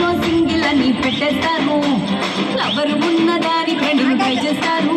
ఎన్నో సింగిల్ అని పెట్టేస్తారు. ఎవరు ఉన్న దాని ఫ్రెండ్ని ట్రై చేస్తారు